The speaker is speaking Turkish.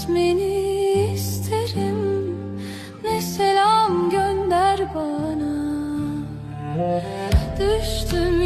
ismini isterim. Ne selam gönder bana. Düştüm